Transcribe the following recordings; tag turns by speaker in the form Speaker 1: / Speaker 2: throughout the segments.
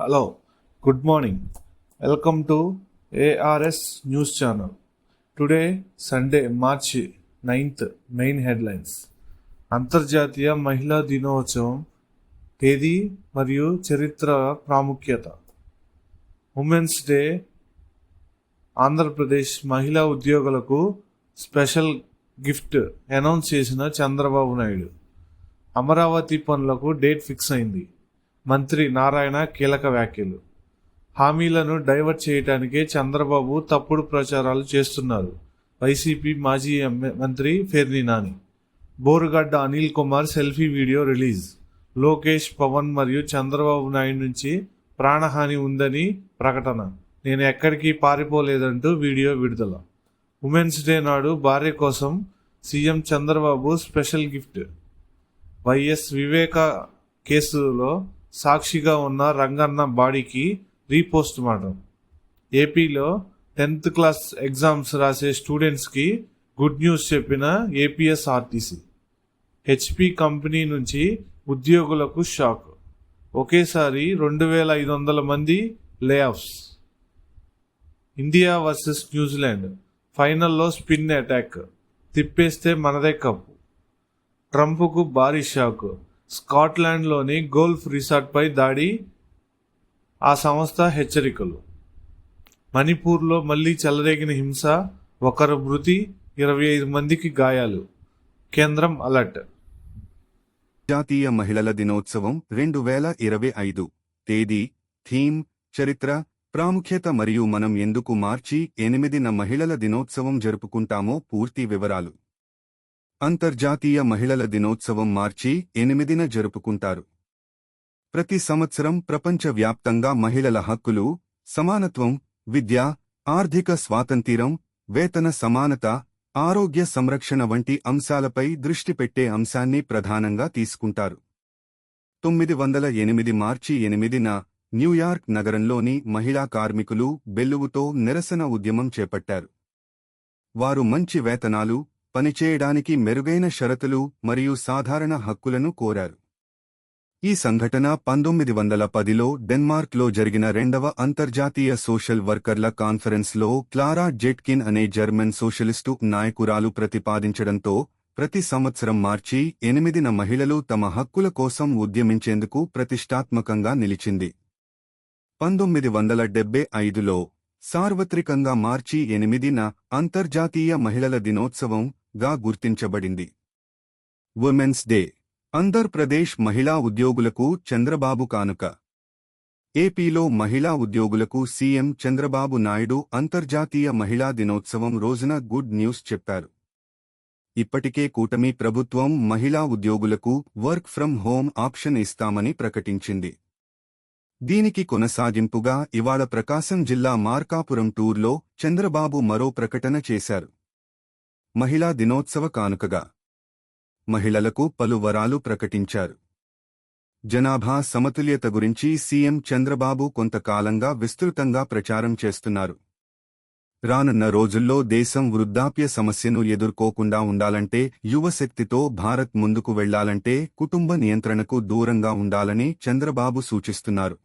Speaker 1: Hello good morning welcome to ARS news channel today Sunday March ninth main headlines అంతర్జాతీయ మహిళా దినోత్సవం తేదీ మరియు చరిత్ర ప్రాముఖ్యత. ఉమెన్స్ డే ఆంధ్రప్రదేశ్ మహిళా ఉద్యోగులకు స్పెషల్ గిఫ్ట్ అనౌన్స్ చేసిన చంద్రబాబు నాయుడు. అమరావతి పనులకు డేట్ ఫిక్స్ అయింది. మంత్రి నారాయణ కీలక వ్యాఖ్యలు. హామీలను డైవర్ట్ చేయటానికే చంద్రబాబు తప్పుడు ప్రచారాలు చేస్తున్నారు. వైసీపీ మాజీ మంత్రి Perni Nani. Borugadda Anil Kumar selfie video release. Lokesh Pawan మరియు చంద్రబాబు నాయుడు నుంచి ప్రాణహాని ఉందని ప్రకటన. నేను ఎక్కడికి పారిపోలేదంటూ వీడియో విడుదల. ఉమెన్స్ డే నాడు భార్య కోసం CM Chandrababu special gift. YS Viveka కేసులో సాక్షిగా ఉన్న రంగన్న బాడీకి రీపోస్ట్ మార్టం ఏపీలో టెన్త్ క్లాస్ ఎగ్జామ్స్ రాసే స్టూడెంట్స్కి గుడ్ న్యూస్ చెప్పిన ఏపీఎస్ ఆర్టీసీ హెచ్పి కంపెనీ నుంచి ఉద్యోగులకు షాక్. ఒకేసారి రెండు వేల ఐదు వందల మంది lay offs India versus New Zealand. ఫైనల్లో స్పిన్ అటాక్. తిప్పేస్తే మనదే కప్పు. ట్రంప్కు భారీ షాక్. స్కాట్లాండ్లోని గోల్ఫ్ రిసార్ట్పై దాడి ఆ సంస్థ హెచ్చరికలు. మణిపూర్లో మళ్ళీ చెలరేగిన హింస ఒకరు మృతి ఇరవై ఐదు మందికి గాయాలు. కేంద్రం అలర్ట్.
Speaker 2: జాతీయ మహిళల దినోత్సవం రెండు వేల ఇరవై ఐదు. తేదీ థీమ్ చరిత్ర ప్రాముఖ్యత మరియు మనం ఎందుకు మార్చి ఎనిమిదిన మహిళల దినోత్సవం జరుపుకుంటామో పూర్తి వివరాలు. అంతర్జాతీయ మహిళల దినోత్సవం మార్చి ఎనిమిదిన జరుపుకుంటారు. ప్రతి సంవత్సరం ప్రపంచవ్యాప్తంగా మహిళల హక్కులు సమానత్వం విద్య ఆర్థిక స్వాతంత్ర్యం వేతన సమానత ఆరోగ్య సంరక్షణ వంటి అంశాలపై దృష్టి పెట్టే అంశాన్ని ప్రధానంగా తీసుకుంటారు. తొమ్మిది వందల ఎనిమిది మార్చి ఎనిమిదిన న్యూయార్క్ నగరంలోని మహిళా కార్మికులు బెల్లువుతో నిరసన ఉద్యమం చేపట్టారు. వారు మంచి వేతనాలు పనిచేయడానికి మెరుగైన షరతులు మరియు సాధారణ హక్కులను కోరారు. ఈ సంఘటన పంతొమ్మిది వందల పదిలో డెన్మార్క్లో జరిగిన రెండవ అంతర్జాతీయ సోషల్ వర్కర్ల కాన్ఫరెన్స్లో క్లారా జెట్కిన్ అనే జర్మన్ సోషలిస్టు నాయకురాలు ప్రతిపాదించడంతో ప్రతి సంవత్సరం మార్చి ఎనిమిదిన మహిళలు తమ హక్కుల కోసం ఉద్యమించేందుకు ప్రతిష్టాత్మకంగా నిలిచింది. పంతొమ్మిది వందల డెబ్బై ఐదులో సార్వత్రికంగా మార్చి ఎనిమిదిన అంతర్జాతీయ మహిళల దినోత్సవం గా గుర్తించబడింది. ఉమెన్స్ డే ఆంధ్రప్రదేశ్ మహిళా ఉద్యోగులకు చంద్రబాబు కానుక ఏపీలో మహిళా ఉద్యోగులకు సీఎం చంద్రబాబు నాయుడు అంతర్జాతీయ మహిళా దినోత్సవం రోజున గుడ్ న్యూస్ చెప్పారు. ఇప్పటికే కూటమి ప్రభుత్వం మహిళా ఉద్యోగులకు వర్క్ ఫ్రం హోం ఆప్షన్ ఇస్తామని ప్రకటించింది. దీనికి కొనసాగింపుగా ఇవాళ ప్రకాశం జిల్లా మార్కాపురం టూర్లో చంద్రబాబు మరో ప్రకటన చేశారు. మహిళా దినోత్సవ కానుకగా మహిళలకు పలు వరాలు ప్రకటించారు. జనాభా సమతుల్యత గురించి సీఎం చంద్రబాబు కొంతకాలంగా విస్తృతంగా ప్రచారం చేస్తున్నారు. రానున్న రోజుల్లో దేశం వృద్ధాప్య సమస్యను ఎదుర్కోకుండా ఉండాలంటే యువశక్తితో భారత్ ముందుకు వెళ్ళాలంటే కుటుంబ నియంత్రణకు దూరంగా ఉండాలని చంద్రబాబు సూచిస్తున్నారు.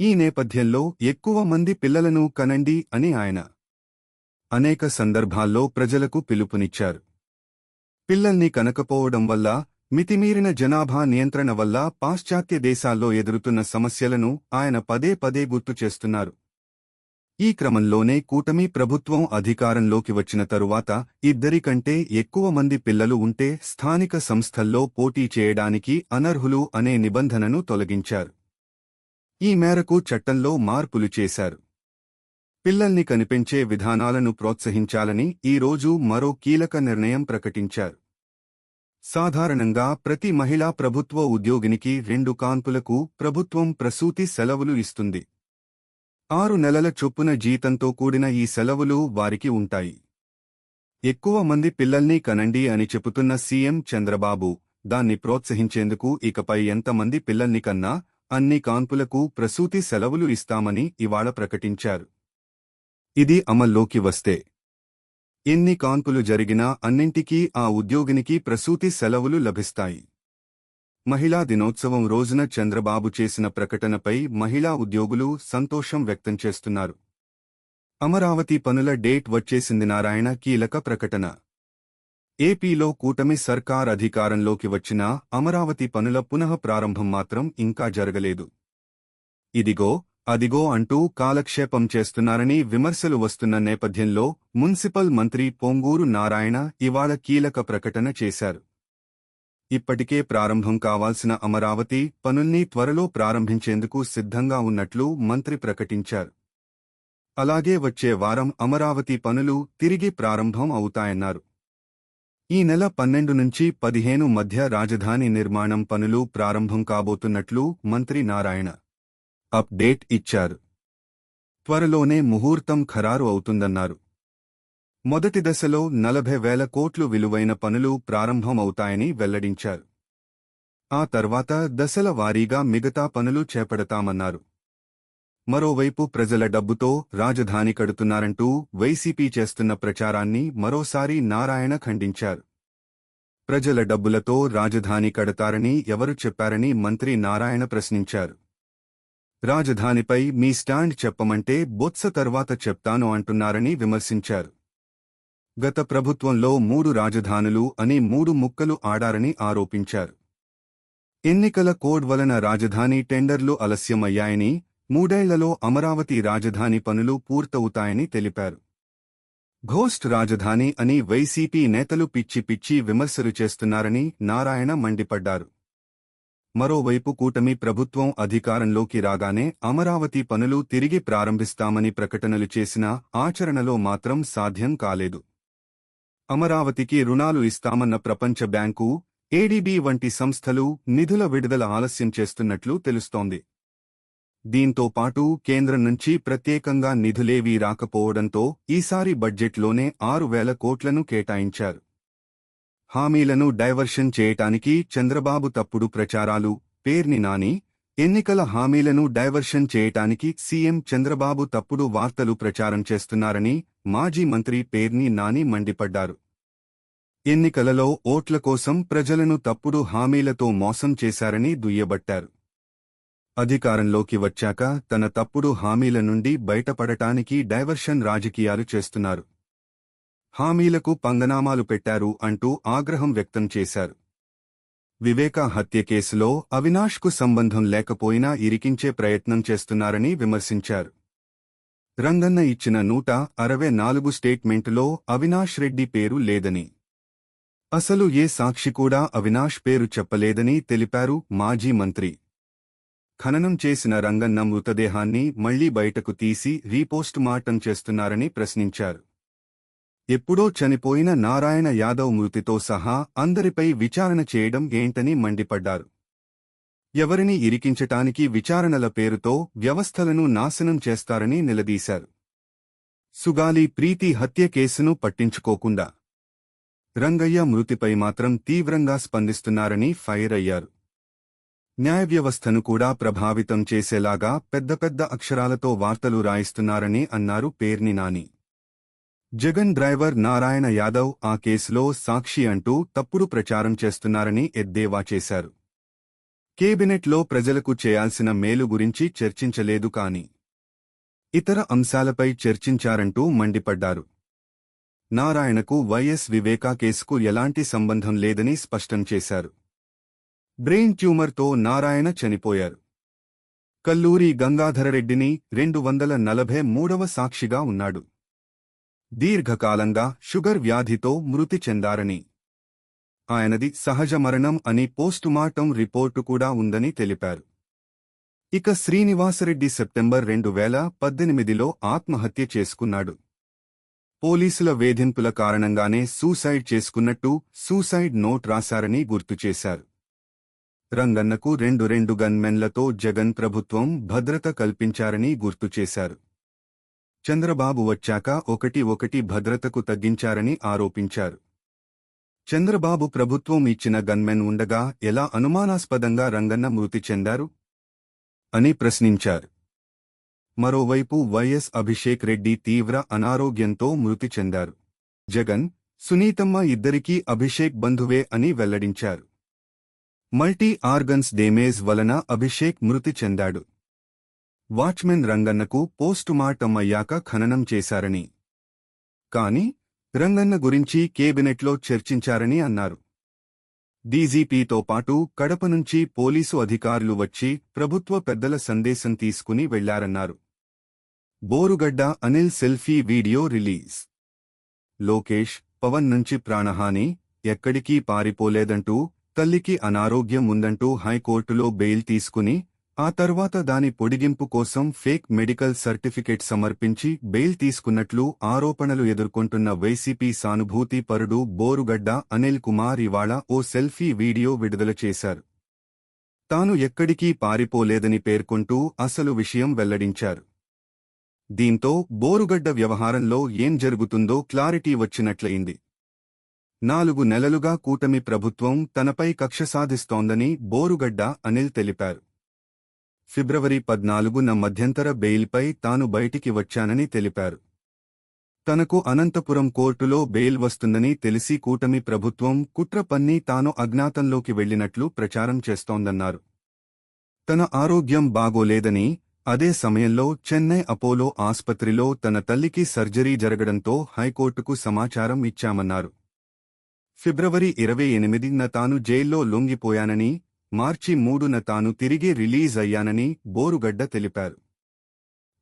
Speaker 2: ఈ నేపథ్యంలో ఎక్కువ మంది పిల్లలను కనండి అని ఆయన అనేక సందర్భాల్లో ప్రజలకు పిలుపునిచ్చారు. పిల్లల్ని కనకపోవడం వల్ల మితిమీరిన జనాభా నియంత్రణ వల్ల పాశ్చాత్య దేశాల్లో ఎదురుతున్న సమస్యలను ఆయన పదే పదే గుర్తు చేస్తున్నారు. ఈ క్రమంలోనే కూటమి ప్రభుత్వం అధికారంలోకి వచ్చిన తరువాత ఇద్దరికంటే ఎక్కువ మంది పిల్లలు ఉంటే స్థానిక సంస్థల్లో పోటీ చేయడానికి అనర్హులు అనే నిబంధనను తొలగించారు. ఈ మేరకు చట్టంలో మార్పులు చేశారు. పిల్లల్ని కనిపించే విధానాలను ప్రోత్సహించాలని ఈ రోజు మరో కీలక నిర్ణయం ప్రకటించారు. సాధారణంగా ప్రతి మహిళా ప్రభుత్వ ఉద్యోగినికి రెండు కాన్పులకు ప్రభుత్వం ప్రసూతి సెలవులు ఇస్తుంది. ఆరు నెలల చొప్పున జీతంతో కూడిన ఈ సెలవులు వారికి ఉంటాయి. ఎక్కువ మంది పిల్లల్ని కనండి అని చెబుతున్న సీఎం చంద్రబాబు దాన్ని ప్రోత్సహించేందుకు ఇకపై ఎంతమంది పిల్లల్ని కన్నా అన్ని కాన్పులకు ప్రసూతి సెలవులు ఇస్తామని ఇవాళ ప్రకటించారు. ఇది అమల్లోకి వస్తే ఎన్ని కాన్పులు జరిగినా అన్నింటికీ ఆ ఉద్యోగినికి ప్రసూతి సెలవులు లభిస్తాయి. మహిళా దినోత్సవం రోజున చంద్రబాబు చేసిన ప్రకటనపై మహిళా ఉద్యోగులు సంతోషం వ్యక్తం చేస్తున్నారు. అమరావతి పనుల డేట్ వచ్చేసింది నారాయణ కీలక ప్రకటన. ఏపీలో కూటమి సర్కార్ అధికారంలోకి వచ్చినా అమరావతి పనుల పునః ప్రారంభం మాత్రం ఇంకా జరగలేదు. ఇదిగో అదిగో అంటూ కాలక్షేపం చేస్తున్నారని విమర్శలు వస్తున్న నేపథ్యంలో మున్సిపల్ మంత్రి పొంగూరు నారాయణ ఇవాళ కీలక ప్రకటన చేశారు. ఇప్పటికే ప్రారంభం కావాల్సిన అమరావతి పనుల్ని త్వరలో ప్రారంభించేందుకు సిద్ధంగా ఉన్నట్లు మంత్రి ప్రకటించారు. అలాగే వచ్చే వారం అమరావతి పనులు తిరిగి ప్రారంభం అవుతాయన్నారు. ఈ నెల పన్నెండు నుంచి పదిహేను మధ్య రాజధాని నిర్మాణం పనులు ప్రారంభం కాబోతున్నట్లు మంత్రి నారాయణ అప్డేట్ ఇచ్చారు. త్వరలోనే ముహూర్తం ఖరారు అవుతుందన్నారు. మొదటి దశలో నలభై వేల కోట్లు విలువైన పనులు ప్రారంభమవుతాయని వెల్లడించారు. ఆ తర్వాత దశల వారీగా మిగతా పనులు చేపడతామన్నారు. మరోవైపు ప్రజల డబ్బుతో రాజధాని కడుతున్నారంటూ వైసీపీ చేస్తున్న ప్రచారాన్ని మరోసారి నారాయణ ఖండించారు. ప్రజల డబ్బులతో రాజధాని కడతారని ఎవరు చెప్పారని మంత్రి నారాయణ ప్రశ్నించారు. రాజధానిపై మీ స్టాండ్ చెప్పమంటే బొత్స తర్వాత చెప్తాను అంటున్నారని విమర్శించారు. గత ప్రభుత్వంలో మూడు రాజధానులు అని మూడు ముక్కలు ఆడారని ఆరోపించారు. ఎన్నికల కోడ్ వలన రాజధాని టెండర్లు ఆలస్యమయ్యాయని మూడేళ్ళలో అమరావతి రాజధాని పనులు పూర్తవుతాయని తెలిపారు. ఘోస్ట్ రాజధాని అని వైసీపీ నేతలు పిచ్చి పిచ్చి విమర్శలు చేస్తున్నారని నారాయణ మండిపడ్డారు. మరోవైపు కూటమి ప్రభుత్వం అధికారంలోకి రాగానే అమరావతి పనులు తిరిగి ప్రారంభిస్తామని ప్రకటనలు చేసినా ఆచరణలో మాత్రం సాధ్యం కాలేదు. అమరావతికి రుణాలు ఇస్తామన్న ప్రపంచ బ్యాంకు ఏడీబీ వంటి సంస్థలు నిధుల విడుదల ఆలస్యం చేస్తున్నట్లు తెలుస్తోంది. దీంతో పాటు కేంద్రం నుంచి ప్రత్యేకంగా నిధులేవీ రాకపోవడంతో ఈసారి బడ్జెట్లోనే ఆరు వేల కోట్లను కేటాయించారు. హామీలను డైవర్షన్ చేయటానికి చంద్రబాబు తప్పుడు ప్రచారాలు పేర్ని నాని ఎన్నికల హామీలను డైవర్షన్ చేయటానికి సీఎం చంద్రబాబు తప్పుడు వార్తలు ప్రచారం చేస్తున్నారని మాజీ మంత్రి పేర్ని నాని మండిపడ్డారు. ఎన్నికలలో ఓట్ల కోసం ప్రజలను తప్పుడు హామీలతో మోసం చేశారని దుయ్యబట్టారు. అధికారంలోకి వచ్చాక తన తప్పుడు హామీల నుండి బయటపడటానికి డైవర్షన్ రాజకీయాలు చేస్తున్నారు. హామీలకు పంగనామాలు పెట్టారు అంటూ ఆగ్రహం వ్యక్తం చేశారు. వివేకా హత్య కేసులో అవినాష్కు సంబంధం లేకపోయినా ఇరికించే ప్రయత్నం చేస్తున్నారని విమర్శించారు. రంగన్న ఇచ్చిన నూట అరవై నాలుగు స్టేట్మెంటులో అవినాష్ రెడ్డి పేరు లేదని. అసలు ఏ సాక్షి కూడా అవినాష్ పేరు చెప్పలేదని తెలిపారు మాజీ మంత్రి. ఖననం చేసిన రంగన్న మృతదేహాన్ని మళ్ళీ బయటకు తీసి రీపోస్ట్ మార్టం చేస్తున్నారని ప్రశ్నించారు. ఎప్పుడో చనిపోయిన నారాయణ యాదవ్ మృతితో సహా అందరిపై విచారణ చేయడం ఏంటని మండిపడ్డారు. ఎవరిని ఇరికించటానికి విచారణల పేరుతో వ్యవస్థలను నాశనం చేస్తారని నిలదీశారు. సుగాలి ప్రీతి హత్య కేసును పట్టించుకోకుండా రంగయ్య మృతిపై మాత్రం తీవ్రంగా స్పందిస్తున్నారని ఫైర్ అయ్యారు. న్యాయ వ్యవస్థను కూడా ప్రభావితం చేసేలాగా పెద్ద పెద్ద అక్షరాలతో వార్తలు రాయిస్తున్నారని అన్నారు పేర్ని నాని. జగన్ డ్రైవర్ నారాయణ యాదవ్ ఆ కేసులో సాక్షి అంటూ తప్పుడు ప్రచారం చేస్తున్నారని ఎద్దేవా చేశారు. కేబినెట్లో ప్రజలకు చేయాల్సిన మేలు గురించి చర్చించలేదు కాని ఇతర అంశాలపై చర్చించారంటూ మండిపడ్డారు. నారాయణకు వైఎస్ వివేకా కేసుకు ఎలాంటి సంబంధం లేదని స్పష్టం చేశారు. బ్రెయిన్ ట్యూమర్తో నారాయణ చనిపోయారు. కల్లూరి గంగాధరరెడ్డిని రెండు వందల నలభై మూడవ సాక్షిగా ఉన్నాడు. దీర్ఘకాలంగా షుగర్ వ్యాధితో మృతి చెందారని. ఆయనది సహజ మరణం అని పోస్టుమార్టం రిపోర్టు కూడా ఉందని తెలిపారు. ఇక శ్రీనివాసరెడ్డి సెప్టెంబర్ రెండు వేల పద్దెనిమిదిలో ఆత్మహత్య చేసుకున్నాడు. పోలీసుల వేధింపుల కారణంగానే సూసైడ్ చేసుకున్నట్టు సూసైడ్ నోట్ రాశారని గుర్తు చేశారు. రంగన్నకు రెండు రెండు గన్మెన్లతో జగన్ ప్రభుత్వం భద్రత కల్పించారని గుర్తు చేశారు. చంద్రబాబు వచ్చాక ఒకటి ఒకటి భద్రతకు తగ్గించారని ఆరోపించారు. చంద్రబాబు ప్రభుత్వం ఇచ్చిన గన్మెన్ ఉండగా ఎలా అనుమానాస్పదంగా రంగన్న మృతి చెందారు? అని ప్రశ్నించారు. మరోవైపు వైఎస్ అభిషేక్ రెడ్డి తీవ్ర అనారోగ్యంతో మృతి చెందారు. జగన్ సునీతమ్మ ఇద్దరికీ అభిషేక్ బంధువే అని వెల్లడించారు. మల్టీ ఆర్గన్స్ డేమేజ్ వలన అభిషేక్ మృతి చెందాడు. వాచ్మెన్ రంగన్నకు పోస్టుమార్టం అయ్యాక ఖననం చేశారని. కాని రంగన్న గురించి కేబినెట్లో చర్చించారని అన్నారు. డీజీపీతో పాటు కడప నుంచి పోలీసు అధికారులు వచ్చి ప్రభుత్వ పెద్దల సందేశం తీసుకుని వెళ్ళారన్నారు. Borugadda Anil selfie video release. Lokesh Pawan నుంచి ప్రాణహాని ఎక్కడికీ పారిపోలేదంటూ తల్లికి అనారోగ్యం ఉందంటూ హైకోర్టులో బెయిల్ తీసుకుని ఆ తర్వాత దాని పొడిగింపు కోసం ఫేక్ మెడికల్ సర్టిఫికేట్ సమర్పించి బెయిల్ తీసుకున్నట్లు ఆరోపణలు ఎదుర్కొంటున్న వైసీపీ సానుభూతి పరుడు బోరుగడ్డ అనిల్ కుమార్ ఇవాళ ఓ సెల్ఫీ వీడియో విడుదల చేశారు. తాను ఎక్కడికీ పారిపోలేదని పేర్కొంటూ అసలు విషయం వెల్లడించారు. దీంతో బోరుగడ్డ వ్యవహారంలో ఏం జరుగుతుందో క్లారిటీ వచ్చినట్లయింది. నాలుగు నెలలుగా కూటమి ప్రభుత్వం తనపై కక్ష సాధిస్తోందని బోరుగడ్డ అనిల్ తెలిపారు. ఫిబ్రవరి పద్నాలుగున మధ్యంతర బెయిల్పై తాను బయటికి వచ్చానని తెలిపారు. తనకు అనంతపురం కోర్టులో బెయిల్ వస్తుందని తెలిసి కూటమి ప్రభుత్వం కుట్ర పన్ని తాను అజ్ఞాతంలోకి వెళ్ళినట్లు ప్రచారం చేస్తోందన్నారు. తన ఆరోగ్యం బాగోలేదని అదే సమయంలో చెన్నై అపోలో ఆస్పత్రిలో తన తల్లికి సర్జరీ జరగడంతో హైకోర్టుకు సమాచారం ఇచ్చామన్నారు. ఫిబ్రవరి ఇరవై ఎనిమిదిన తాను జైల్లో లొంగిపోయానని మార్చి మూడున తాను తిరిగి రిలీజ్ అయ్యానని బోరుగడ్డ తెలిపారు.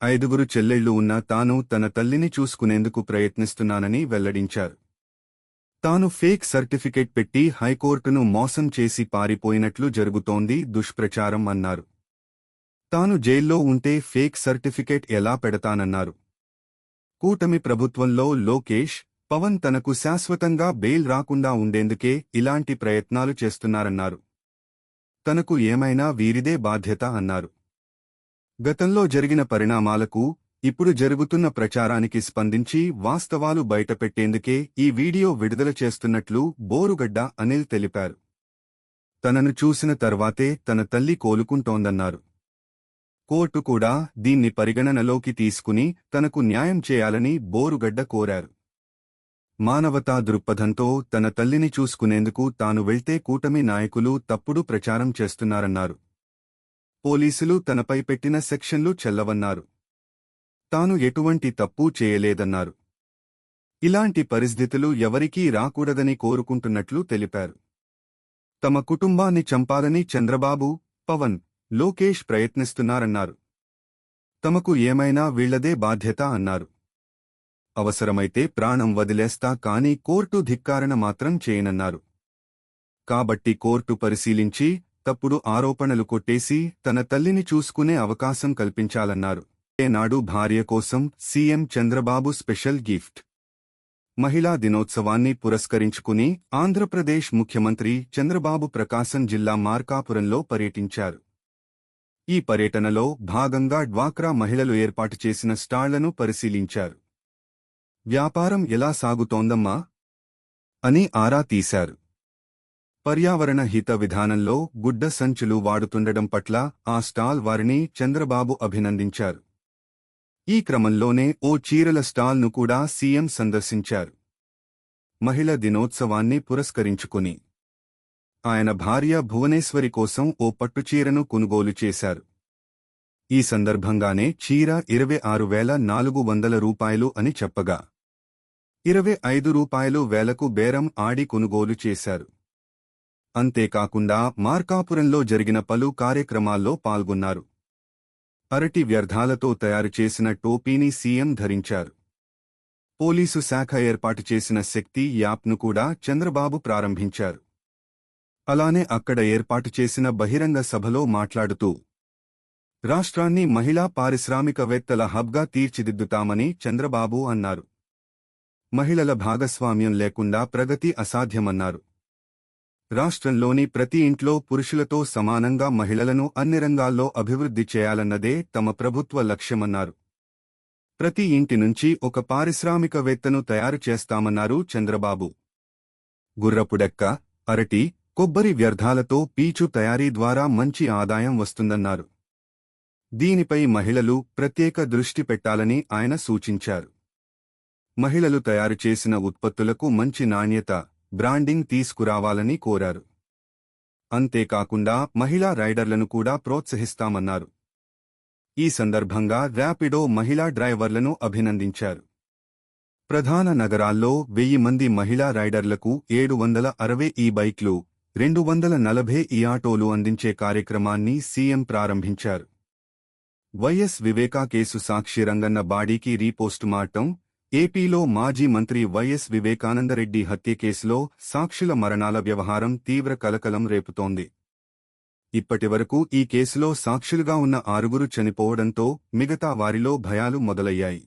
Speaker 2: ఐదుగురు చెల్లెళ్ళు ఉన్న తాను తన తల్లిని చూసుకునేందుకు ప్రయత్నిస్తున్నానని వెల్లడించారు. తాను ఫేక్ సర్టిఫికేట్ పెట్టి హైకోర్టును మోసం చేసి పారిపోయినట్లు జరుగుతోంది దుష్ప్రచారం అన్నారు. తాను జైల్లో ఉంటే ఫేక్ సర్టిఫికేట్ ఎలా పెడతానన్నారు. కూటమి ప్రభుత్వంలో లోకేష్ పవన్ తనకు శాశ్వతంగా బెయిల్ రాకుండా ఉండేందుకే ఇలాంటి ప్రయత్నాలు చేస్తున్నారన్నారు. తనకు ఏమైనా వీరిదే బాధ్యత అన్నారు. గతంలో జరిగిన పరిణామాలకు ఇప్పుడు జరుగుతున్న ప్రచారానికి స్పందించి వాస్తవాలు బయటపెట్టేందుకే ఈ వీడియో విడుదల చేస్తున్నట్లు బోరుగడ్డ అనిల్ తెలిపారు. తనను చూసిన తర్వాతే తన తల్లి కోలుకుంటోందన్నారు. కోర్టు కూడా దీన్ని పరిగణనలోకి తీసుకుని తనకు న్యాయం చేయాలని బోరుగడ్డ కోరారు. మానవతా దృక్పథంతో తన తల్లిని చూసుకునేందుకు తాను వెళ్తే కూటమి నాయకులు తప్పుడు ప్రచారం చేస్తున్నారన్నారు. పోలీసులు తనపై పెట్టిన సెక్షన్లు చెల్లవన్నారు. తాను ఎటువంటి తప్పు చేయలేదన్నారు. ఇలాంటి పరిస్థితులు ఎవరికీ రాకూడదని కోరుకుంటున్నట్లు తెలిపారు. తమ కుటుంబాన్ని చంపాలని చంద్రబాబు పవన్ లోకేష్ ప్రయత్నిస్తున్నారన్నారు. తమకు ఏమైనా వీళ్ళదే బాధ్యత అన్నారు. అవసరమైతే ప్రాణం వదిలేస్తా కాని కోర్టు ధిక్కారణ మాత్రం చేయనన్నారు. కాబట్టి కోర్టు పరిశీలించి తప్పుడు ఆరోపణలు కొట్టేసి తన తల్లిని చూసుకునే అవకాశం కల్పించాలన్నారు. ఏనాడు భార్య కోసం సీఎం చంద్రబాబు స్పెషల్ గిఫ్ట్. మహిళా దినోత్సవాన్ని పురస్కరించుకుని ఆంధ్రప్రదేశ్ ముఖ్యమంత్రి చంద్రబాబు ప్రకాశం జిల్లా మార్కాపురంలో పర్యటించారు. ఈ పర్యటనలో భాగంగా డ్వాక్రా మహిళలు ఏర్పాటు చేసిన స్టాళ్ళను పరిశీలించారు. వ్యాపారం ఎలా సాగుతోందమ్మా? అని ఆరా తీశారు. పర్యావరణ హిత విధానంలో గుడ్డ సంచులు వాడుతుండడం పట్ల ఆ స్టాల్ వారిని చంద్రబాబు అభినందించారు. ఈ క్రమంలోనే ఓ చీరల స్టాల్ను కూడా సీఎం సందర్శించారు. మహిళ దినోత్సవాన్ని పురస్కరించుకుని. ఆయన భార్య భువనేశ్వరి కోసం ఓ పట్టుచీరను కొనుగోలు చేశారు. ఈ సందర్భంగానే చీర ఇరవై ఆరు వేల నాలుగు వందల రూపాయలు అని చెప్పగా. ఇరవై ఐదు రూపాయలు వేలకు బేరం ఆడి కొనుగోలు చేశారు. అంతేకాకుండా మార్కాపురంలో జరిగిన పలు కార్యక్రమాల్లో పాల్గొన్నారు. అరటి వ్యర్థాలతో తయారు చేసిన టోపీని సీఎం ధరించారు. పోలీసు శాఖ ఏర్పాటు చేసిన శక్తి యాప్ను కూడా చంద్రబాబు ప్రారంభించారు. అలానే అక్కడ ఏర్పాటు చేసిన బహిరంగ సభలో మాట్లాడుతూ రాష్ట్రాన్ని మహిళా పారిశ్రామికవేత్తల హబ్గా తీర్చిదిద్దుతామని చంద్రబాబు అన్నారు. మహిళల భాగస్వామ్యం లేకుండా ప్రగతి అసాధ్యమన్నారు. రాష్ట్రంలోని ప్రతి ఇంట్లో పురుషులతో సమానంగా మహిళలను అన్ని రంగాల్లో అభివృద్ధి చేయాలన్నదే తమ ప్రభుత్వ లక్ష్యమన్నారు. ప్రతి ఇంటి నుంచి ఒక పారిశ్రామికవేత్తను తయారు చేస్తామన్నారు చంద్రబాబు. గుర్రపుడెక్క అరటి కొబ్బరి వ్యర్థాలతో పీచు తయారీ ద్వారా మంచి ఆదాయం వస్తుందన్నారు. దీనిపై మహిళలు ప్రత్యేక దృష్టి పెట్టాలని ఆయన సూచించారు. మహిళలు తయారు చేసిన ఉత్పత్తులకు మంచి నాణ్యత బ్రాండింగ్ తీసుకురావాలని కోరారు. అంతేకాకుండా మహిళా రైడర్లను కూడా ప్రోత్సహిస్తామన్నారు. ఈ సందర్భంగా ర్యాపిడో మహిళా డ్రైవర్లను అభినందించారు. ప్రధాన నగరాల్లో వెయ్యి మంది మహిళా రైడర్లకు ఏడు వందల అరవై ఈ బైక్లు రెండు వందల నలభై ఈ ఆటోలు అందించే కార్యక్రమాన్ని సీఎం ప్రారంభించారు. వైఎస్ వివేకా కేసు సాక్షి రంగన్న బాడీకి రీపోస్టుమార్టం ఏపీలో మాజీ మంత్రి వైఎస్ వివేకానందరెడ్డి హత్య కేసులో సాక్షుల మరణాల వ్యవహారం తీవ్ర కలకలం రేపుతోంది. ఇప్పటివరకు ఈ కేసులో సాక్షులుగా ఉన్న ఆరుగురు చనిపోవడంతో మిగతా వారిలో భయాలు మొదలయ్యాయి.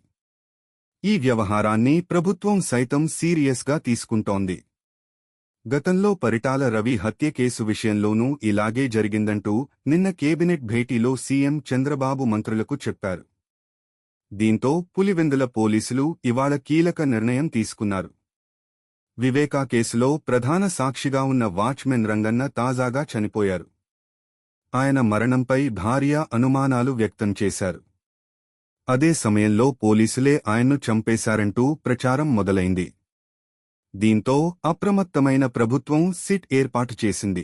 Speaker 2: ఈ వ్యవహారాన్ని ప్రభుత్వం సైతం సీరియస్గా తీసుకుంటోంది. గతంలో పరిటాల రవి హత్య కేసు విషయంలోనూ ఇలాగే జరిగిందంటూ నిన్న కేబినెట్ భేటీలో సీఎం చంద్రబాబు మంత్రులకు చెప్పారు. దీంతో పులివెందుల పోలీసులు ఇవాళ కీలక నిర్ణయం తీసుకున్నారు. వివేకా కేసులో ప్రధాన సాక్షిగా ఉన్న వాచ్మెన్ రంగన్న తాజాగా చనిపోయారు. ఆయన మరణంపై భార్య అనుమానాలు వ్యక్తం చేశారు. అదే సమయంలో పోలీసులే ఆయన్ను చంపేశారంటూ ప్రచారం మొదలైంది. దీంతో అప్రమత్తమైన ప్రభుత్వం సిట్ ఏర్పాటు చేసింది.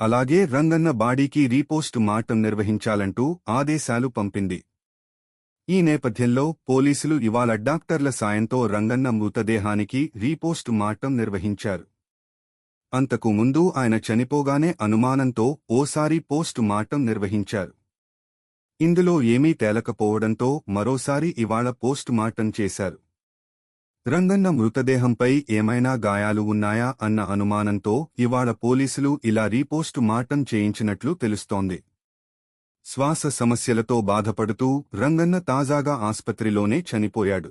Speaker 2: అలాగే రంగన్న బాడీకి రీపోస్ట్ మార్టం నిర్వహించాలంటూ ఆదేశాలు పంపింది. ఈ నేపథ్యంలో పోలీసులు ఇవాళ డాక్టర్ల సాయంతో రంగన్న మృతదేహానికి రీపోస్ట్ మార్టం నిర్వహించారు. అంతకు ముందు ఆయన చనిపోగానే అనుమానంతో ఓసారి పోస్ట్ మార్టం నిర్వహించారు. ఇందులో ఏమీ తేలకపోవడంతో మరోసారి ఇవాళ పోస్ట్ మార్టం చేశారు. రంగన్న మృతదేహంపై ఏమైనా గాయాలు ఉన్నాయా అన్న అనుమానంతో ఇవాళ పోలీసులు ఇలా రీపోస్టు మార్టం చేయించినట్లు తెలుస్తోంది. శ్వాస సమస్యలతో బాధపడుతూ రంగన్న తాజాగా ఆస్పత్రిలోనే చనిపోయాడు.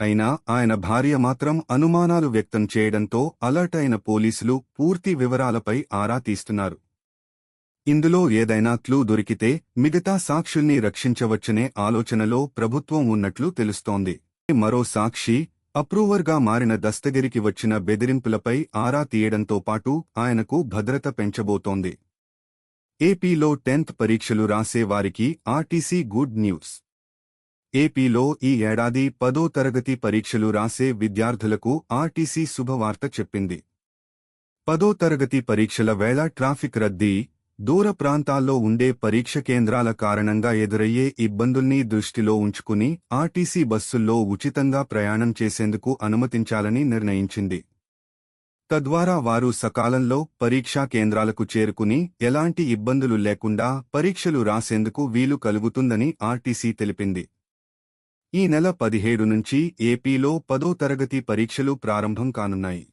Speaker 2: అయినా ఆయన భార్య మాత్రం అనుమానాలు వ్యక్తం చేయడంతో అలర్ట్ అయిన పోలీసులు పూర్తి వివరాలపై ఆరా తీస్తున్నారు. ఇందులో ఏదైనా క్లూ దొరికితే మిగతా సాక్షుల్ని రక్షించవచ్చనే ఆలోచనలో ప్రభుత్వం ఉన్నట్లు తెలుస్తోంది. మరో సాక్షి అప్రూవర్గా మారిన దస్తగిరికి వచ్చిన బెదిరింపులపై ఆరా తీయడంతో పాటు ఆయనకు భద్రత పెంచబోతోంది. ఏపీలో టెన్త్ పరీక్షలు రాసే వారికి ఆర్టీసీ గుడ్ న్యూస్. ఏపీలో ఈ ఏడాది పదో తరగతి పరీక్షలు రాసే విద్యార్థులకు ఆర్టీసీ శుభవార్త చెప్పింది. పదో తరగతి పరీక్షల వేళ ట్రాఫిక్ రద్దీ దూర ప్రాంతాల్లో ఉండే పరీక్ష కేంద్రాల కారణంగా ఎదురయ్యే ఇబ్బందుల్ని దృష్టిలో ఉంచుకుని ఆర్టీసీ బస్సుల్లో ఉచితంగా ప్రయాణం చేసేందుకు అనుమతించాలని నిర్ణయించింది. తద్వారా వారు సకాలంలో పరీక్షా కేంద్రాలకు చేరుకుని ఎలాంటి ఇబ్బందులు లేకుండా పరీక్షలు రాసేందుకు వీలు కలుగుతుందని ఆర్టీసీ తెలిపింది. ఈ నెల పదిహేడు నుంచి ఏపీలో పదో తరగతి పరీక్షలు ప్రారంభం కానున్నాయి.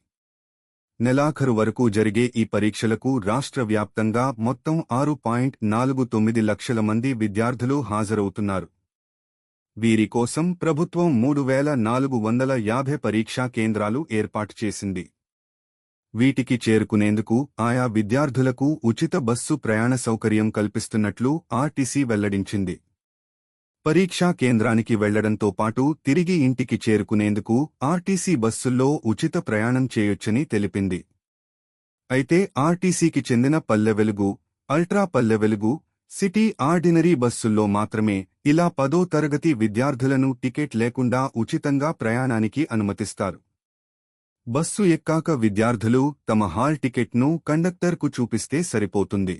Speaker 2: నెలాఖరు వరకు జరిగే ఈ పరీక్షలకు రాష్ట్ర వ్యాప్తంగా మొత్తం ఆరు పాయింట్ నాలుగు తొమ్మిది లక్షల మంది విద్యార్థులు హాజరవుతున్నారు. వీరి కోసం ప్రభుత్వం మూడు వేల నాలుగు వందల యాభై పరీక్షా కేంద్రాలు ఏర్పాటు చేసింది. వీటికి చేరుకునేందుకు ఆయా విద్యార్థులకు ఉచిత బస్సు ప్రయాణ సౌకర్యం కల్పిస్తున్నట్లు ఆర్టీసీ వెల్లడించింది. పరీక్షా కేంద్రానికి వెళ్ళడంతో పాటు తిరిగి ఇంటికి చేరుకునేందుకు ఆర్టీసీ బస్సుల్లో ఉచిత ప్రయాణం చేయొచ్చని తెలిపింది. అయితే ఆర్టీసీకి చెందిన Pallevelugu ultra Pallevelugu city ordinary బస్సుల్లో మాత్రమే ఇలా పదో తరగతి విద్యార్థులను టికెట్ లేకుండా ఉచితంగా ప్రయాణానికి అనుమతిస్తారు. బస్సు ఎక్కాక విద్యార్థులు తమ హాల్ టికెట్ను కండక్టర్కు చూపిస్తే సరిపోతుంది.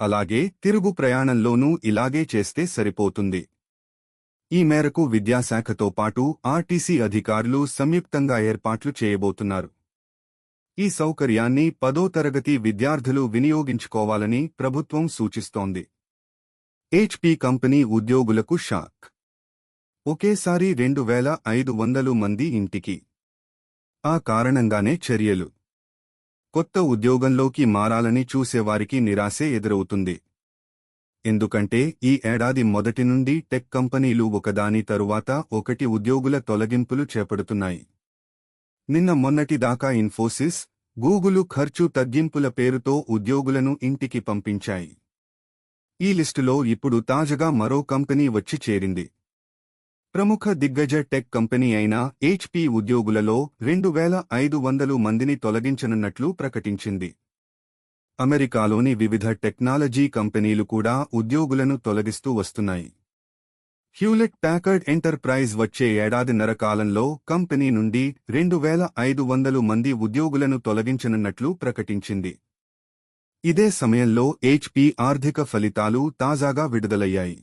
Speaker 2: అలాగే తిరుగు ప్రయాణంలోనూ ఇలాగే చేస్తే సరిపోతుంది. ఈ మేరకు విద్యాశాఖతో పాటు ఆర్టీసీ అధికారులు సంయుక్తంగా ఏర్పాట్లు చేయబోతున్నారు. ఈ సౌకర్యాన్ని పదో తరగతి విద్యార్థులు వినియోగించుకోవాలని ప్రభుత్వం సూచిస్తోంది. హెచ్పి కంపెనీ ఉద్యోగులకు షాక్. ఒకేసారి రెండు వేల ఐదు వందలు మంది ఇంటికి. ఆ కారణంగానే చర్యలు. కొత్త ఉద్యోగంలోకి మారాలని చూసేవారికి నిరాశే ఎదురవుతుంది. ఎందుకంటే ఈ ఏడాది మొదటి నుండి టెక్ కంపెనీలు ఒకదాని తరువాత ఒకటి ఉద్యోగుల తొలగింపులు చేపడుతున్నాయి. నిన్న మొన్నటిదాకా ఇన్ఫోసిస్ గూగులు ఖర్చు తగ్గింపుల పేరుతో ఉద్యోగులను ఇంటికి పంపించాయి. ఈ లిస్టులో ఇప్పుడు తాజాగా మరో కంపెనీ వచ్చి చేరింది. ప్రముఖ దిగ్గజ టెక్ కంపెనీ అయిన హెచ్పీ ఉద్యోగులలో రెండు వేల ఐదు వందలు మందిని తొలగించనున్నట్లు ప్రకటించింది. అమెరికాలోని వివిధ టెక్నాలజీ కంపెనీలు కూడా ఉద్యోగులను తొలగిస్తూ వస్తున్నాయి. హ్యూలెట్ ప్యాకర్డ్ ఎంటర్ప్రైజ్ వచ్చే ఏడాదిన్నర కాలంలో కంపెనీ నుండి రెండు వేల ఐదు వందలు మంది ఉద్యోగులను తొలగించనున్నట్లు ప్రకటించింది. ఇదే సమయంలో హెచ్పీ ఆర్థిక ఫలితాలు తాజాగా విడుదలయ్యాయి.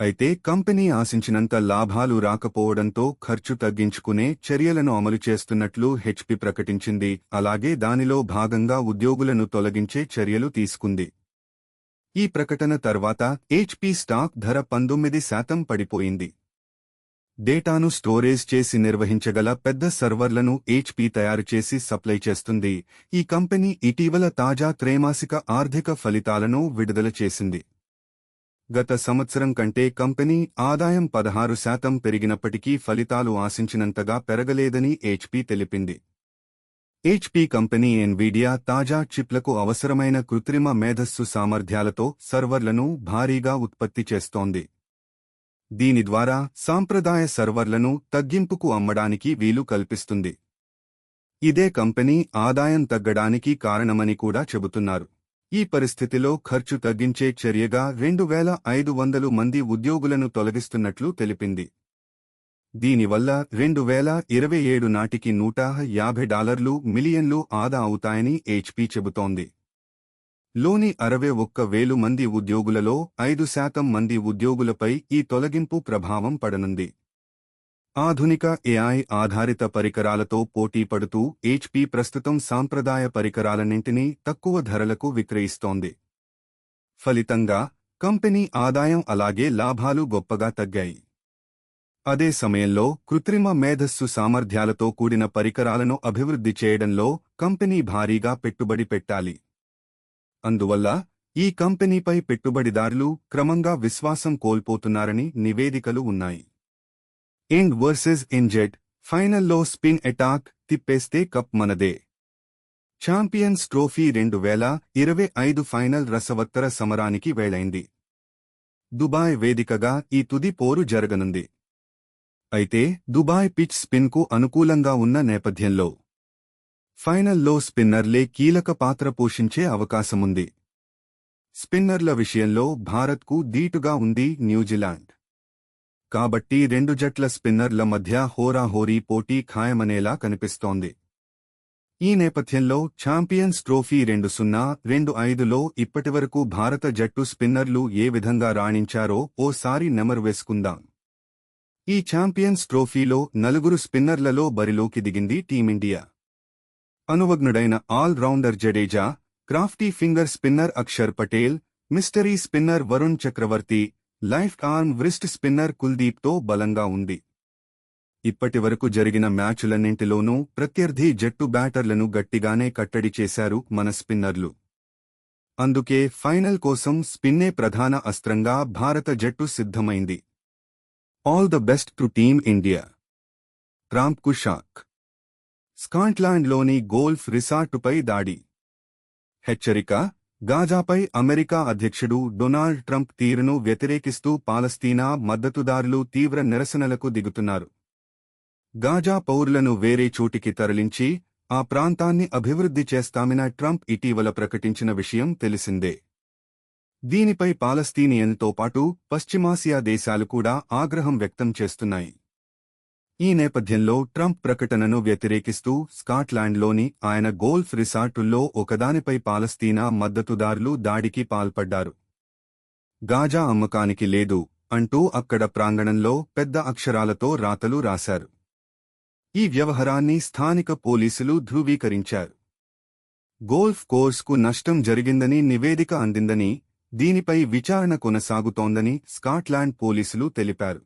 Speaker 2: అయితే కంపెనీ ఆశించినంత లాభాలు రాకపోవడంతో ఖర్చు తగ్గించుకునే చర్యలను అమలు చేస్తున్నట్లు హెచ్పి ప్రకటించింది. అలాగే దానిలో భాగంగా ఉద్యోగులను తొలగించే చర్యలు తీసుకుంది. ఈ ప్రకటన తర్వాత హెచ్పి స్టాక్ ధర పంతొమ్మిది శాతం పడిపోయింది. డేటాను స్టోరేజ్ చేసి నిర్వహించగల పెద్ద సర్వర్లను హెచ్పి తయారు చేసి సప్లై చేస్తుంది. ఈ కంపెనీ ఇటీవల తాజా త్రైమాసిక ఆర్థిక ఫలితాలను విడుదల చేసింది. గత సంవత్సరం కంటే కంపెనీ ఆదాయం పదహారు శాతం పెరిగినప్పటికీ ఫలితాలు ఆశించినంతగా పెరగలేదని హెచ్పి తెలిపింది. హెచ్పి కంపెనీ ఎన్విడియా తాజా చిప్లకు అవసరమైన కృత్రిమ మేధస్సు సామర్థ్యాలతో సర్వర్లను భారీగా ఉత్పత్తి చేస్తోంది. దీని ద్వారా సాంప్రదాయ సర్వర్లను తగ్గింపుకు అమ్మడానికి వీలు కల్పిస్తుంది. ఇదే కంపెనీ ఆదాయం తగ్గడానికి కారణమని కూడా చెబుతున్నారు. ఈ పరిస్థితిలో ఖర్చు తగ్గించే చర్యగా రెండు వేల ఐదు వందలు మంది ఉద్యోగులను తొలగిస్తున్నట్లు తెలిపింది. దీనివల్ల రెండు వేల ఇరవై ఏడు నాటికి నూట యాభై డాలర్లు మిలియన్లు ఆదా అవుతాయని హెచ్పి చెబుతోంది. లోని అరవై ఒక్క వేలు మంది ఉద్యోగులలో ఐదు శాతం మంది ఉద్యోగులపై ఈ తొలగింపు ప్రభావం పడనుంది. ఆధునిక ఏఐ ఆధారిత పరికరాలతో పోటీ పడుతూ హెచ్పి ప్రస్తుతం సాంప్రదాయ పరికరాలన్నింటినీ తక్కువ ధరలకు విక్రయిస్తోంది. ఫలితంగా కంపెనీ ఆదాయం అలాగే లాభాలు గొప్పగా తగ్గాయి. అదే సమయంలో కృత్రిమ మేధస్సు సామర్థ్యాలతో కూడిన పరికరాలను అభివృద్ధి చేయడంలో కంపెనీ భారీగా పెట్టుబడి పెట్టాలి. అందువల్ల ఈ కంపెనీపై పెట్టుబడిదారులు క్రమంగా విశ్వాసం కోల్పోతున్నారని నివేదికలు ఉన్నాయి. ఎండ్ వర్సెస్ ఇంజెడ్ ఫైనల్లో స్పిన్ అటాక్ తిప్పేస్తే కప్ మనదే ఛాంపియన్స్ ట్రోఫీ రెండు వేల ఇరవై ఐదు ఫైనల్ రసవత్తర సమరానికి వేళైంది దుబాయ్ వేదికగా ఈ తుది పోరు జరగనుంది. అయితే దుబాయ్ పిచ్ స్పిన్కు అనుకూలంగా ఉన్న నేపథ్యంలో. ఫైనల్లో స్పిన్నర్లే కీలక పాత్ర పోషించే అవకాశముంది. స్పిన్నర్ల విషయంలో భారత్కు దీటుగా ఉంది న్యూజిలాండ్. కాబట్టి రెండు జట్ల స్పిన్నర్ల మధ్య హోరాహోరీ పోటీ ఖాయమనేలా కనిపిస్తోంది. ఈ నేపథ్యంలో ఛాంపియన్స్ ట్రోఫీ రెండు సున్నా రెండు ఐదులో ఇప్పటివరకు భారత జట్టు స్పిన్నర్లు ఏ విధంగా రాణించారో ఓసారి నెమరు వేసుకుందాం. ఈ ఛాంపియన్స్ ట్రోఫీలో నలుగురు స్పిన్నర్లలో బరిలోకి దిగింది team India. అనువగ్నుడైన all rounder Jadeja crafty finger spinner Akshar Patel mystery spinner Varun Chakravarthy left arm wrist spinner కుల్దీప్తో బలంగా ఉంది. ఇప్పటివరకు జరిగిన మ్యాచులన్నింటిలోనూ ప్రత్యర్థి జట్టు బ్యాటర్లను గట్టిగానే కట్టడి చేశారు మన స్పిన్నర్లు. అందుకే ఫైనల్ కోసం స్పిన్నే ప్రధాన అస్త్రంగా భారత జట్టు సిద్ధమైంది. All the best to team India. రాంప్కు షాక్ స్కాట్లాండ్లోని గోల్ఫ్ రిసార్టుపై దాడి. హెచ్చరిక గాజాపై అమెరికా అధ్యక్షుడు డొనాల్డ్ ట్రంప్ తీరును వ్యతిరేకిస్తూ పాలస్తీనా మద్దతుదారులు తీవ్ర నిరసనలకు దిగుతున్నారు. గాజా పౌరులను వేరే చోటికి తరలించి ఆ ప్రాంతాన్ని అభివృద్ధి చేస్తామని ట్రంప్ ఇటీవల ప్రకటించిన విషయం తెలిసిందే. దీనిపై పాలస్తీనియన్తో పాటు పశ్చిమాసియా దేశాలు కూడా ఆగ్రహం వ్యక్తం చేస్తున్నాయి. ఈ నేపథ్యంలో ట్రంప్ ప్రకటనను వ్యతిరేకిస్తూ స్కాట్లాండ్లోని ఆయన గోల్ఫ్ రిసార్టుల్లో ఒకదానిపై పాలస్తీనా మద్దతుదారులు దాడికి పాల్పడ్డారు. గాజా అమ్మకానికి లేదు అంటూ అక్కడ ప్రాంగణంలో పెద్ద అక్షరాలతో రాతలు రాశారు. ఈ వ్యవహారాన్ని స్థానిక పోలీసులు ధృవీకరించారు. గోల్ఫ్ కోర్స్కు నష్టం జరిగిందని నివేదిక అందిందని దీనిపై విచారణ కొనసాగుతోందని స్కాట్లాండ్ పోలీసులు తెలిపారు.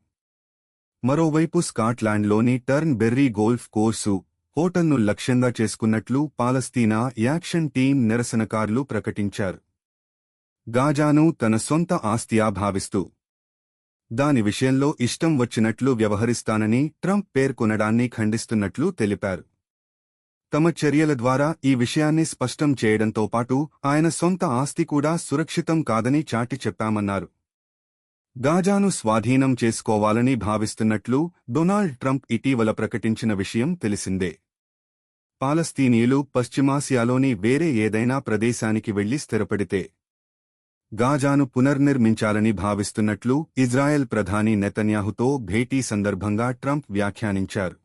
Speaker 2: మరోవైపు స్కాట్లాండ్లోని టర్న్ బెర్రీ గోల్ఫ్ కోర్సు హోటల్ను లక్ష్యంగా చేసుకున్నట్లు పాలస్తీనా యాక్షన్ టీం నిరసనకారులు ప్రకటించారు. గాజాను తన సొంత ఆస్తియా భావిస్తూ దాని విషయంలో ఇష్టం వచ్చినట్లు వ్యవహరిస్తానని ట్రంప్ పేర్కొనడాన్ని ఖండిస్తున్నట్లు తెలిపారు. తమ చర్యల ద్వారా ఈ విషయాన్ని స్పష్టం చేయడంతో పాటు ఆయన సొంత ఆస్తి కూడా సురక్షితం కాదని చాటి చెప్పామన్నారు. గాజాను స్వాధీనం చేసుకోవాలని భావిస్తున్నట్లు డొనాల్డ్ ట్రంప్ ఇటీవల ప్రకటించిన విషయం తెలిసిందే. పాలస్తీనీయులు పశ్చిమాసియాలోని వేరే ఏదైనా ప్రదేశానికి వెళ్ళి స్థిరపడితే గాజాను పునర్నిర్మించాలని భావిస్తున్నట్లు ఇజ్రాయెల్ ప్రధాని నెతన్యాహుతో భేటీ సందర్భంగా ట్రంప్ వ్యాఖ్యానించారు.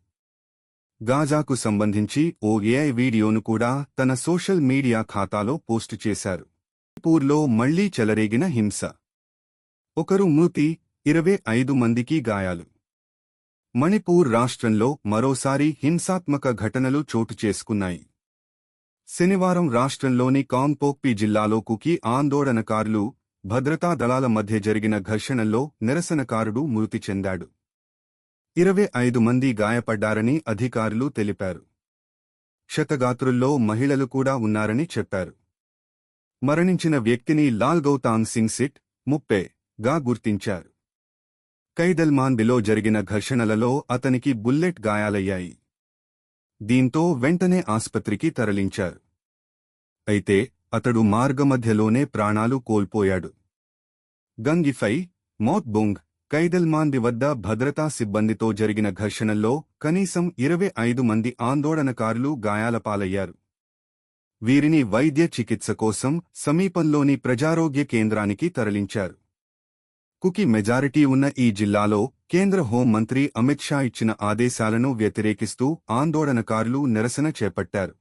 Speaker 2: గాజాకు సంబంధించి ఓ ఏఐ వీడియోను కూడా తన సోషల్ మీడియా ఖాతాలో పోస్టు చేశారు. పూర్లో మళ్ళీ చెలరేగిన హింస. ఒకరు మృతి ఇరవై ఐదు మందికి గాయాలు. మణిపూర్ రాష్ట్రంలో మరోసారి హింసాత్మక ఘటనలు చోటు చేసుకున్నాయి. శనివారం రాష్ట్రంలోని కాంపోక్పి జిల్లాలో కుకి ఆందోళనకారులు భద్రతా దళాల మధ్య జరిగిన ఘర్షణల్లో నిరసనకారుడు మృతి చెందాడు. ఇరవై ఐదు మంది గాయపడ్డారని అధికారులు తెలిపారు. క్షతగాత్రుల్లో మహిళలు కూడా ఉన్నారని చెప్పారు. మరణించిన వ్యక్తిని లాల్ గౌతాంగ్ సింగ్ సిట్ ముప్పే. గా గుర్తించారు. కైదల్మాన్బిలో జరిగిన ఘర్షణలలో అతనికి బుల్లెట్ గాయాలయ్యాయి. దీంతో వెంటనే ఆస్పత్రికి తరలించారు. అయితే అతడు మార్గమధ్యలోనే ప్రాణాలు కోల్పోయాడు. గంగిఫై మోత్బొంగ్ కైదల్మాంది వద్ద భద్రతా సిబ్బందితో జరిగిన ఘర్షణల్లో కనీసం ఇరవై ఐదు మంది ఆందోళనకారులు గాయాలపాలయ్యారు. వీరిని వైద్య చికిత్స కోసం సమీపంలోని ప్రజారోగ్య కేంద్రానికి తరలించారు. కుకి మెజారిటీ ఉన్న ఈ జిల్లాలో కేంద్ర హోంమంత్రి అమిత్ షా ఇచ్చిన ఆదేశాలను వ్యతిరేకిస్తూ ఆందోళనకారులు నిరసన చేపట్టారు.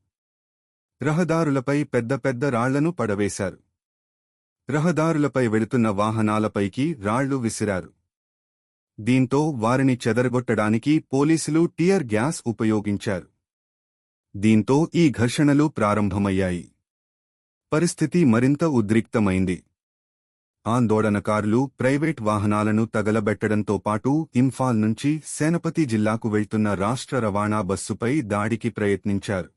Speaker 2: రహదారులపై పెద్ద పెద్ద రాళ్ళను పడవేశారు. రహదారులపై వెళుతున్న వాహనాలపైకి రాళ్ళు విసిరారు. దీంతో వారిని చెదరగొట్టడానికి పోలీసులు టియర్ గ్యాస్ ఉపయోగించారు. దీంతో ఈ ఘర్షణలు ప్రారంభమయ్యాయి. పరిస్థితి మరింత ఉద్రిక్తమైంది. ఆందోళనకారులు ప్రైవేట్ వాహనాలను తగలబెట్టడంతో పాటు ఇంఫాల్ నుంచి సేనపతి జిల్లాకు వెళ్తున్న రాష్ట్ర రవాణా బస్సుపై దాడికి ప్రయత్నించారు.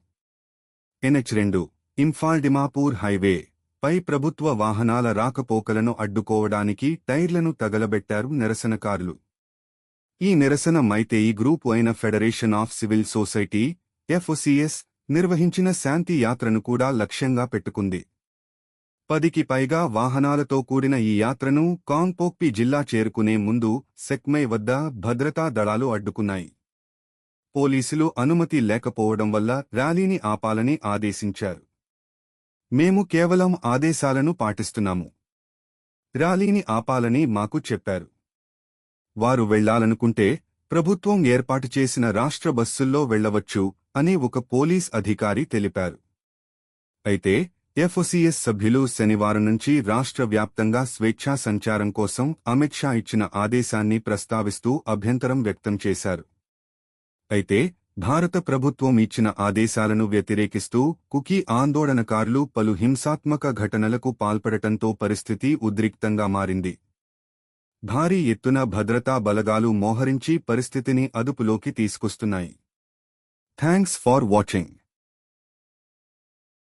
Speaker 2: ఎన్హెచ్ రెండు ఇంఫాల్ డిమాపూర్ హైవే పై ప్రభుత్వ వాహనాల రాకపోకలను అడ్డుకోవడానికి టైర్లను తగలబెట్టారు నిరసనకారులు. ఈ నిరసన మైతేయి గ్రూప్ అయిన federation of civil society FOCS నిర్వహించిన శాంతి యాత్రను కూడా లక్ష్యంగా పెట్టుకుంది. పదికి పైగా వాహనాలతో కూడిన ఈ యాత్రను కాంగ్పోక్పి జిల్లా చేరుకునే ముందు సెక్మై వద్ద భద్రతా దళాలు అడ్డుకున్నాయి. పోలీసులు అనుమతి లేకపోవడం వల్ల ర్యాలీని ఆపాలని ఆదేశించారు. మేము కేవలం ఆదేశాలను పాటిస్తున్నాము. ర్యాలీని ఆపాలని మాకు చెప్పారు. వారు వెళ్ళాలనుకుంటే ప్రభుత్వం ఏర్పాటు చేసిన రాష్ట్ర బస్సుల్లో వెళ్ళవచ్చు అని ఒక పోలీస్ అధికారి తెలిపారు. అయితే ఎఫ్ఓసిఎస్ సభ్యులు శనివారం నుంచి రాష్ట్ర వ్యాప్తంగా స్వేచ్ఛా సంచారం కోసం అమిత్ షా ఇచ్చిన ఆదేశాన్ని ప్రస్తావిస్తూ అభ్యంతరం వ్యక్తం చేశారు. అయితే భారత ప్రభుత్వం ఇచ్చిన ఆదేశాలను వ్యతిరేకిస్తూ కుకీ ఆందోళనకారులు పలు హింసాత్మక ఘటనలకు పాల్పడటంతో పరిస్థితి ఉద్రిక్తంగా మారింది. భారీ ఎత్తున భద్రతా బలగాలు మోహరించి పరిస్థితిని అదుపులోకి తీసుకొస్తున్నాయి. Thanks for watching.